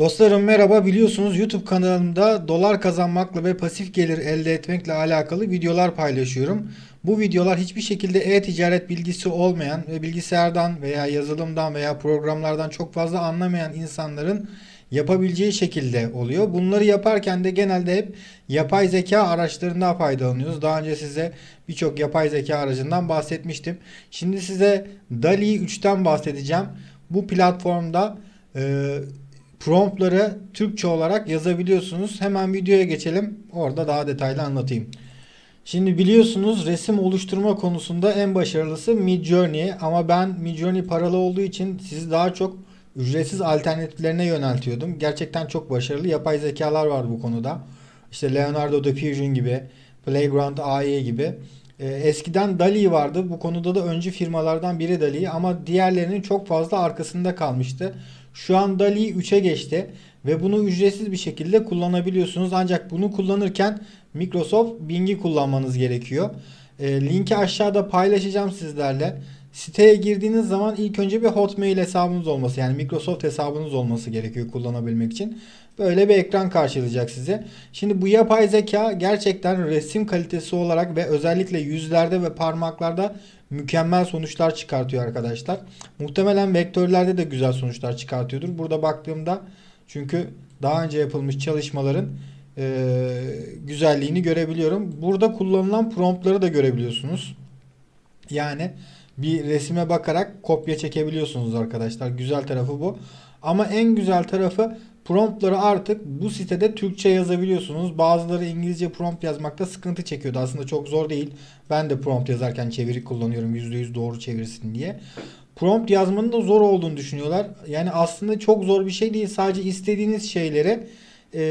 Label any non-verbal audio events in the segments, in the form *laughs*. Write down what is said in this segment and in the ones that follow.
Dostlarım merhaba biliyorsunuz YouTube kanalımda dolar kazanmakla ve pasif gelir elde etmekle alakalı videolar paylaşıyorum. Bu videolar hiçbir şekilde e-ticaret bilgisi olmayan ve bilgisayardan veya yazılımdan veya programlardan çok fazla anlamayan insanların yapabileceği şekilde oluyor. Bunları yaparken de genelde hep yapay zeka araçlarından faydalanıyoruz. Daha önce size birçok yapay zeka aracından bahsetmiştim. Şimdi size DALI 3'ten bahsedeceğim. Bu platformda e, promptları Türkçe olarak yazabiliyorsunuz. Hemen videoya geçelim. Orada daha detaylı anlatayım. Şimdi biliyorsunuz resim oluşturma konusunda en başarılısı Midjourney ama ben Midjourney paralı olduğu için sizi daha çok ücretsiz alternatiflerine yöneltiyordum. Gerçekten çok başarılı yapay zekalar var bu konuda. İşte Leonardo da Vinci gibi, Playground AI gibi. Ee, eskiden DALI vardı. Bu konuda da öncü firmalardan biri DALI ama diğerlerinin çok fazla arkasında kalmıştı. Şu an DALI 3'e geçti ve bunu ücretsiz bir şekilde kullanabiliyorsunuz. Ancak bunu kullanırken Microsoft Bing'i kullanmanız gerekiyor. E, linki aşağıda paylaşacağım sizlerle. Siteye girdiğiniz zaman ilk önce bir Hotmail hesabınız olması yani Microsoft hesabınız olması gerekiyor kullanabilmek için. Böyle bir ekran karşılayacak size. Şimdi bu yapay zeka gerçekten resim kalitesi olarak ve özellikle yüzlerde ve parmaklarda mükemmel sonuçlar çıkartıyor arkadaşlar. Muhtemelen vektörlerde de güzel sonuçlar çıkartıyordur. Burada baktığımda çünkü daha önce yapılmış çalışmaların e, güzelliğini görebiliyorum. Burada kullanılan promptları da görebiliyorsunuz. Yani bir resime bakarak kopya çekebiliyorsunuz arkadaşlar. Güzel tarafı bu. Ama en güzel tarafı promptları artık bu sitede Türkçe yazabiliyorsunuz. Bazıları İngilizce prompt yazmakta sıkıntı çekiyordu. Aslında çok zor değil. Ben de prompt yazarken çeviri kullanıyorum %100 doğru çevirsin diye. Prompt yazmanın da zor olduğunu düşünüyorlar. Yani aslında çok zor bir şey değil. Sadece istediğiniz şeyleri e,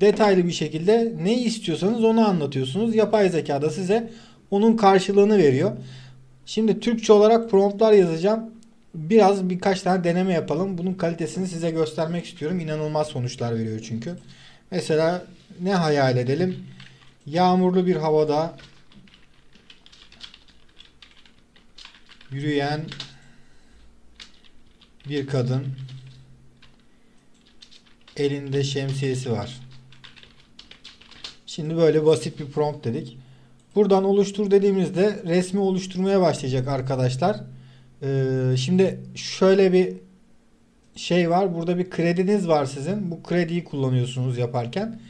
detaylı bir şekilde ne istiyorsanız onu anlatıyorsunuz. Yapay zeka da size onun karşılığını veriyor. Şimdi Türkçe olarak promptlar yazacağım. Biraz birkaç tane deneme yapalım. Bunun kalitesini size göstermek istiyorum. İnanılmaz sonuçlar veriyor çünkü. Mesela ne hayal edelim? Yağmurlu bir havada yürüyen bir kadın elinde şemsiyesi var. Şimdi böyle basit bir prompt dedik. Buradan oluştur dediğimizde resmi oluşturmaya başlayacak arkadaşlar. Ee, şimdi şöyle bir şey var. Burada bir krediniz var sizin. Bu krediyi kullanıyorsunuz yaparken.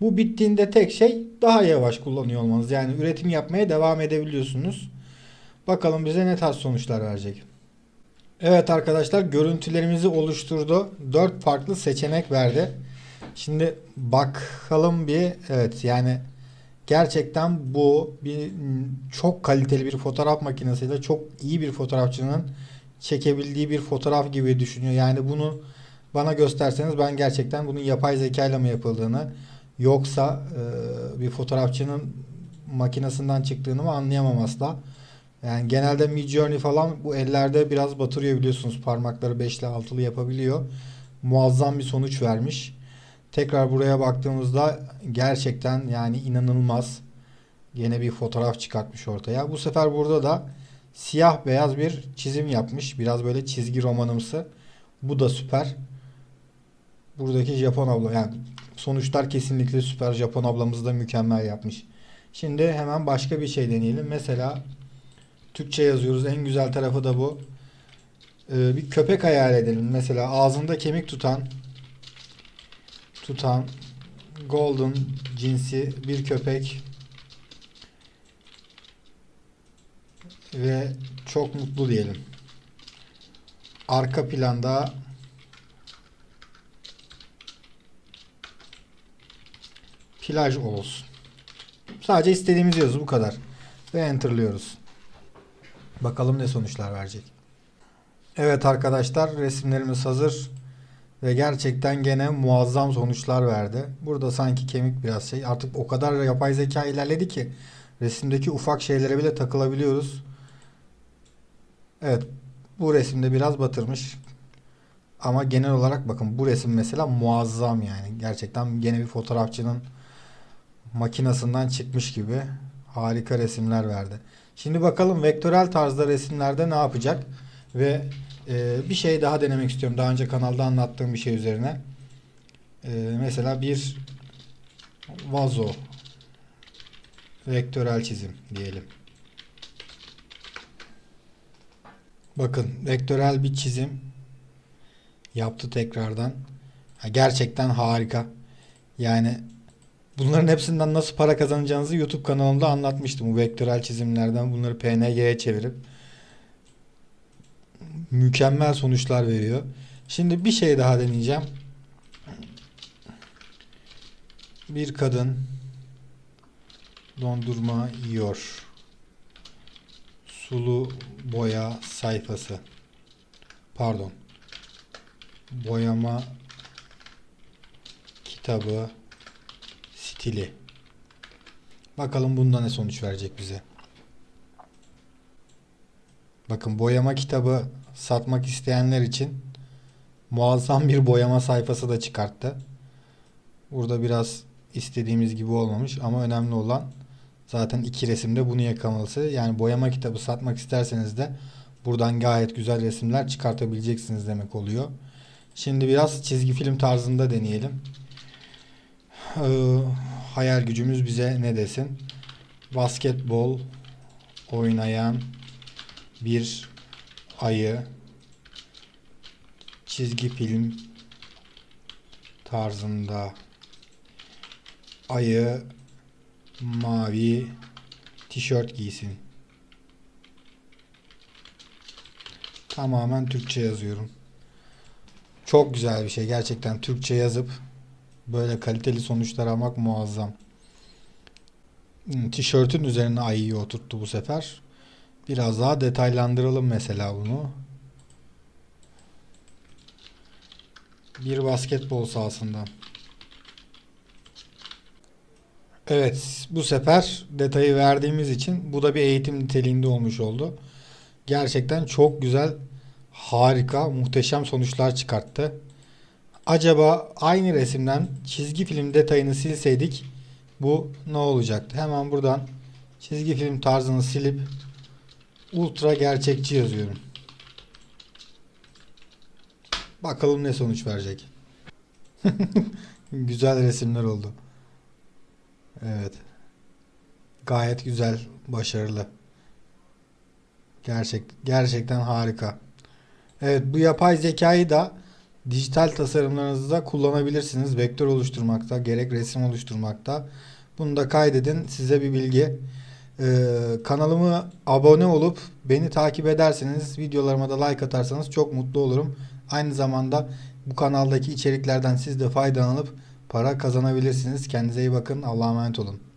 Bu bittiğinde tek şey daha yavaş kullanıyor olmanız. Yani üretim yapmaya devam edebiliyorsunuz. Bakalım bize ne tarz sonuçlar verecek. Evet arkadaşlar görüntülerimizi oluşturdu. 4 farklı seçenek verdi. Şimdi bakalım bir evet yani gerçekten bu bir çok kaliteli bir fotoğraf makinesiyle çok iyi bir fotoğrafçının çekebildiği bir fotoğraf gibi düşünüyor. Yani bunu bana gösterseniz ben gerçekten bunun yapay zeka ile mi yapıldığını yoksa e, bir fotoğrafçının makinesinden çıktığını mı anlayamam asla. Yani genelde Midjourney falan bu ellerde biraz batırıyor biliyorsunuz. Parmakları beşli altılı yapabiliyor. Muazzam bir sonuç vermiş. Tekrar buraya baktığımızda gerçekten yani inanılmaz. Yine bir fotoğraf çıkartmış ortaya. Bu sefer burada da siyah beyaz bir çizim yapmış. Biraz böyle çizgi romanımsı. Bu da süper. Buradaki Japon abla yani sonuçlar kesinlikle süper. Japon ablamız da mükemmel yapmış. Şimdi hemen başka bir şey deneyelim. Mesela Türkçe yazıyoruz. En güzel tarafı da bu. Ee, bir köpek hayal edelim. Mesela ağzında kemik tutan tutan golden cinsi bir köpek ve çok mutlu diyelim. Arka planda plaj olsun. Sadece istediğimiz yazı bu kadar. Ve enterlıyoruz. Bakalım ne sonuçlar verecek. Evet arkadaşlar resimlerimiz hazır. Ve gerçekten gene muazzam sonuçlar verdi. Burada sanki kemik biraz şey. Artık o kadar yapay zeka ilerledi ki resimdeki ufak şeylere bile takılabiliyoruz. Evet. Bu resimde biraz batırmış. Ama genel olarak bakın bu resim mesela muazzam yani. Gerçekten gene bir fotoğrafçının makinasından çıkmış gibi harika resimler verdi. Şimdi bakalım vektörel tarzda resimlerde ne yapacak? Ve e, bir şey daha denemek istiyorum. Daha önce kanalda anlattığım bir şey üzerine. Ee, mesela bir vazo vektörel çizim diyelim. Bakın vektörel bir çizim yaptı tekrardan. Ha, gerçekten harika. Yani bunların hepsinden nasıl para kazanacağınızı YouTube kanalımda anlatmıştım. Bu vektörel çizimlerden bunları PNG'ye çevirip mükemmel sonuçlar veriyor. Şimdi bir şey daha deneyeceğim. Bir kadın dondurma yiyor. Sulu boya sayfası. Pardon. Boyama kitabı stili. Bakalım bunda ne sonuç verecek bize. Bakın boyama kitabı satmak isteyenler için muazzam bir boyama sayfası da çıkarttı. Burada biraz istediğimiz gibi olmamış ama önemli olan zaten iki resimde bunu yakalaması. Yani boyama kitabı satmak isterseniz de buradan gayet güzel resimler çıkartabileceksiniz demek oluyor. Şimdi biraz çizgi film tarzında deneyelim. Ee, hayal gücümüz bize ne desin? Basketbol oynayan bir ayı çizgi film tarzında ayı mavi tişört giysin. Tamamen Türkçe yazıyorum. Çok güzel bir şey. Gerçekten Türkçe yazıp böyle kaliteli sonuçlar almak muazzam. Hmm, Tişörtün üzerine ayıyı oturttu bu sefer. Biraz daha detaylandıralım mesela bunu. Bir basketbol sahasından. Evet, bu sefer detayı verdiğimiz için bu da bir eğitim niteliğinde olmuş oldu. Gerçekten çok güzel, harika, muhteşem sonuçlar çıkarttı. Acaba aynı resimden çizgi film detayını silseydik bu ne olacaktı? Hemen buradan çizgi film tarzını silip ultra gerçekçi yazıyorum. Bakalım ne sonuç verecek. *laughs* Güzel resimler oldu. Evet. Gayet güzel, başarılı. Gerçek, gerçekten harika. Evet, bu yapay zekayı da dijital tasarımlarınızda kullanabilirsiniz. Vektör oluşturmakta, gerek resim oluşturmakta. Bunu da kaydedin. Size bir bilgi. Ee, kanalımı abone olup beni takip ederseniz, videolarıma da like atarsanız çok mutlu olurum. Aynı zamanda bu kanaldaki içeriklerden siz de faydalanıp para kazanabilirsiniz. Kendinize iyi bakın. Allah'a emanet olun.